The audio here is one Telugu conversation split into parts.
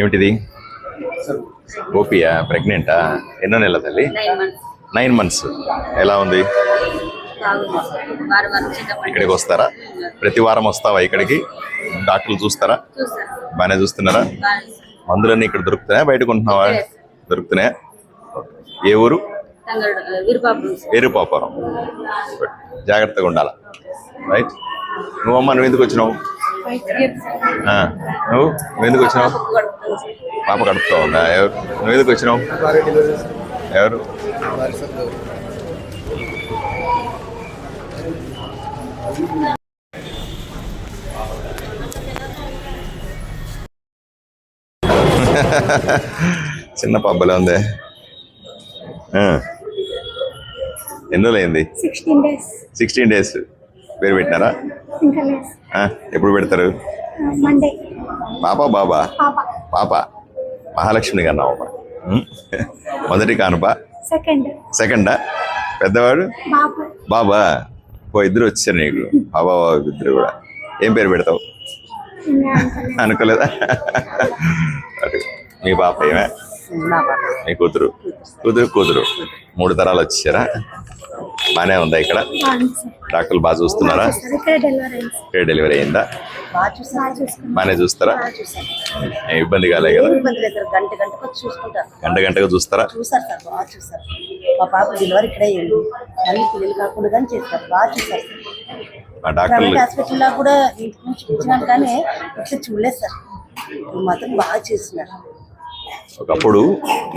ఏమిటిది? ఓపియా ప్రెగ్నెంటా ఎన్నో నెలల తల్లి? నైన్ మంత్స్ ఎలా ఉంది? ఇక్కడికి వస్తారా? ప్రతి వారం వస్తావా ఇక్కడికి? డాక్టర్లు చూస్తారా? బాగానే చూస్తున్నారా? మందులన్నీ ఇక్కడ దొరుకుతున్నాయా? బయట కొంటున్నావా? దొరుకుతున్నాయా? ఏ ఊరు? విరుపాపురం. జాగ్రత్తగా ఉండాలా? రైట్. నువ్వమ్మ నువ్వు ఎందుకు వచ్చినావు? నువ్వు నువ్వు? ఎందుకు వచ్చినావు? పాప కడుపుతా ఉందా ఎవరు? నువ్వు ఎందుకు వచ్చినావు? ఎవరు? చిన్న పబ్బలే ఉంది? ఆ. ఎన్ని రోజులైంది సిక్స్టీన్ డేస్ సిక్స్టీన్ డేస్ పేరు పెట్టినారా ఇంకా లేదు. ఆ, ఎప్పుడు పెడతారు? మండే పాప బాబా? పాప. మహాలక్ష్మి కన్నా మొదటి కానుప సెకండ్ సెకండా పెద్దవాడు? బాబు. బాబా. ఓ ఇద్దరు వచ్చారు నీకు. బాబా బాబు ఇద్దరు కూడా. ఏం పేరు పెడతావు? అనుకోలేదు. మీ పాప ఏమే? మీ కూతురు. కూతురు కూతురు. మూడు తరాలు వచ్చారా? బానే ఉందా ఇక్కడ. డాక్టర్లు బాగా చూస్తున్నారా. ఇక్కడ డెలివరీ అయింది బాగానే చూస్తారా? ఇబ్బంది కాలే కదా? గంట గంటగా చూస్తారా? మా పాప డెలివరీ ఇక్కడే అయ్యింది మళ్ళీ పిల్లలు కాకుండా కానీ చేస్తారు. బాగా చూసారు సార్. మా డాక్టర్లు హాస్పిటల్లో కూడా ఇంటి నుంచి చూపించినాం కానీ చూడలేదు సార్. మాత్రం బాగా చేస్తున్నారు. ఒకప్పుడు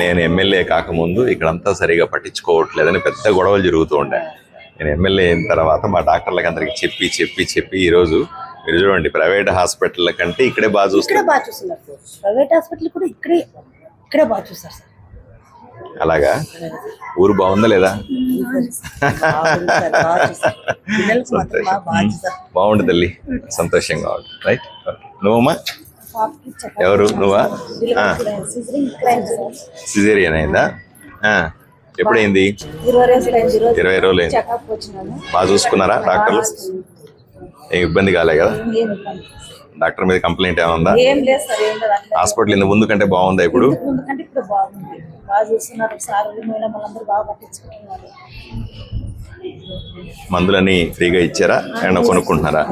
నేను ఎమ్మెల్యే కాకముందు ఇక్కడంతా సరిగా పట్టించుకోవట్లేదని పెద్ద గొడవలు జరుగుతూ ఉండే. నేను ఎమ్మెల్యే అయిన తర్వాత మా డాక్టర్లకు అందరికి చెప్పి చెప్పి చెప్పి ఈరోజు మీరు చూడండి ప్రైవేట్ హాస్పిటల్ కంటే ఇక్కడే బాగా ఇక్కడే చూస్తారు బాగా చూస్తున్నారు ప్రైవేట్ హాస్పిటల్ కూడా ఇక్కడే ఇక్కడే బాగా చూస్తారు సార్. అలాగా? ఊరు బాగుందా లేదా? బాగుంది సార్, బాగా చూస్తారు. పిల్లలకు మాత్రం బాగా బాగా చూస్తారు. బాగుంది తల్లి. సంతోషంగా ఉంది. రైట్ నువ్వమ్మా? ఎవరు? నువ్వా. సిజేరియన్ అయిందా? ఎప్పుడైంది? ఇరవై రోజులు అయింది బాగా చూసుకున్నారా డాక్టర్లు? ఏం ఇబ్బంది కాలే కదా. డాక్టర్ మీద కంప్లైంట్ ఏమైనా ఉందా? హాస్పిటల్ ఇంత ముందు కంటే బాగుందా ఇప్పుడు? ఎందుకంటే ఇప్పుడు బాగుంది. బాగా చూస్తున్నారు సార్ మేడం వాళ్ళందరూ బాగా పట్టించుకుంటున్నారు మందులని ఫ్రీగా ఇచ్చారా? ఏమన్నా కొనుక్కుంటున్నారా?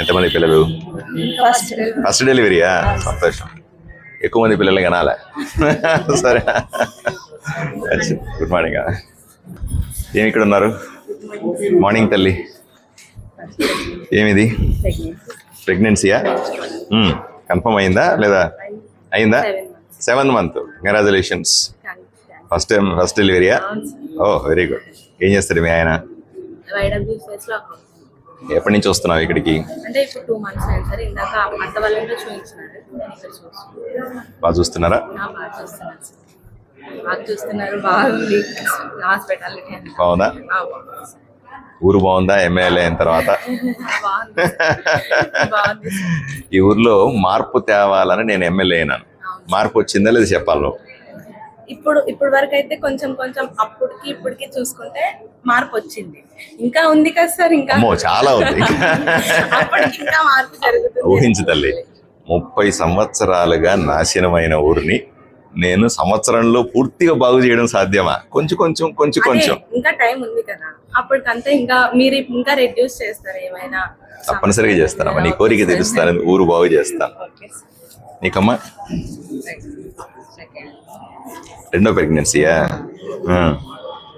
ఎంతమంది పిల్లలు? ఫస్ట్ డెలివరీయా సంతోషం. ఎక్కువ మంది పిల్లల్ని కనాలా. సరే. గుడ్ మార్నింగ్ ఏమి ఇక్కడ ఉన్నారు? మార్నింగ్ తల్లి. ఏమిది? ప్రెగ్నెన్సీయా కన్ఫర్మ్ అయిందా? లేదా? అయిందా? Seventh month congratulations first time first డెలివరీయా oh very good ఏం చేస్తారు మీ ఆయన? ఎప్పటి నుంచి వస్తున్నావు ఇక్కడికి? అంటే ఇప్పుడు టూ మంత్స్ అయింది సార్. ఇందాక అత్త వాళ్ళ ఇంట్లో చూపించినారు. నేను ఇక్కడ చూస్తున్నాను బాగా చూస్తున్నారా? బాగా చూస్తున్నారు సార్. బాగా చూస్తున్నారు బాగుంది. హాస్పిటాలిటీ. ఊరు బాగుందా? ఎమ్మెల్యే అయిన తర్వాత. ఈ ఊర్లో మార్పు తేవాలని నేను ఎమ్మెల్యే అయినాను. మార్పు వచ్చిందా లేదా చెప్పాలి. ఇప్పుడు ఇప్పుడు వరకు అయితే కొంచెం కొంచెం అప్పటికి ఇప్పటికి చూసుకుంటే మార్పు వచ్చింది. ఇంకా ఉంది కదా సార్ ఇంకా చాలా ఉంది. ఇంకా మార్పు జరుగుతుంది. ఊహించు తల్లి ముప్పై సంవత్సరాలుగా నాశనమైన ఊరిని నేను సంవత్సరంలో పూర్తిగా బాగు చేయడం సాధ్యమా? కొంచెం కొంచెం కొంచెం కొంచెం. ఇంకా టైం ఉంది కదా. అప్పటికంతా ఇంకా మీరు ఇంకా రెడ్యూస్ చేస్తారు ఏమైనా? తప్పనిసరిగా చేస్తానమ్మా. నీ కోరిక తీరుస్తాను ఊరు బాగు చేస్తాను. నీకమ్మా? రెండో ప్రెగ్నెన్సీయా.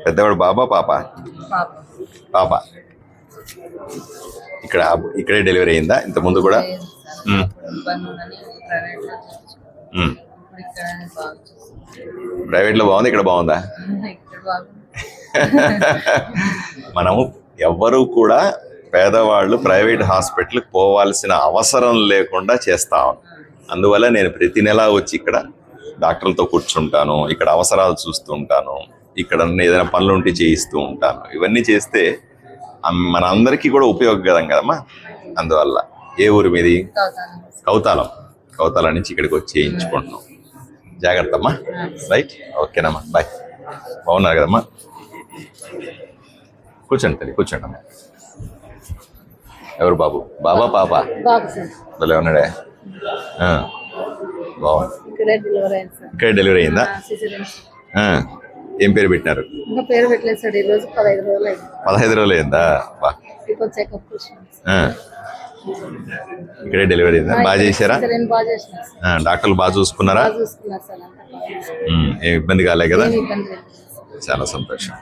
పెద్దవాడు బాబా పాప? పాప. ఇక్కడ ఇక్కడే డెలివరీ అయిందా? ఇంత ముందు కూడా ఉమ్, ఇబ్బంది ప్రైవేట్లో ఉమ్. ఇప్పుడు ఇక్కడ బాగా చూస్తారు. ప్రైవేట్లో బాగుంది? ఇక్కడ బాగుందా? ఇక్కడ బాగుంది. మనము ఎవ్వరూ కూడా పేదవాళ్ళు ప్రైవేట్ హాస్పిటల్కి పోవాల్సిన అవసరం లేకుండా చేస్తాం అందువల్ల నేను ప్రతి నెల వచ్చి ఇక్కడ డాక్టర్లతో కూర్చుంటాను ఇక్కడ అవసరాలు చూస్తూ ఉంటాను ఇక్కడ ఏదైనా పనులు ఉంటే చేయిస్తూ ఉంటాను. ఇవన్నీ చేస్తే మన అందరికీ కూడా ఉపయోగకరం కదమ్మా. అందువల్ల ఏ ఊరు మీది? కౌతాలం. కౌతాలం. నుంచి ఇక్కడికి వచ్చి చేయించుకుంటున్నాం. జాగ్రత్త అమ్మా. రైట్? ఓకేనమ్మా. బాయ్. బాగున్నారు కదమ్మా. కూర్చోండి తల్లి కూర్చోండి అమ్మా. ఎవరు బాబు? బాబా పాప? భలే ఉన్నాడే. బాగుంది. ఇక్కడే డెలివరీ అయింది ఏం పేరు పెట్టినారు? ఇంకా పేరు పెట్టలేదు సార్ ఈ రోజు పదహైదు రోజులు అయింది. పదహైదు రోజులు అయిందా? బా. ఇక్కడే డెలివరీ అయిందా? బాగా చేశారా? డాక్టర్లు బాగా చూసుకున్నారా? ఏం ఇబ్బంది కాలే కదా? చాలా సంతోషం.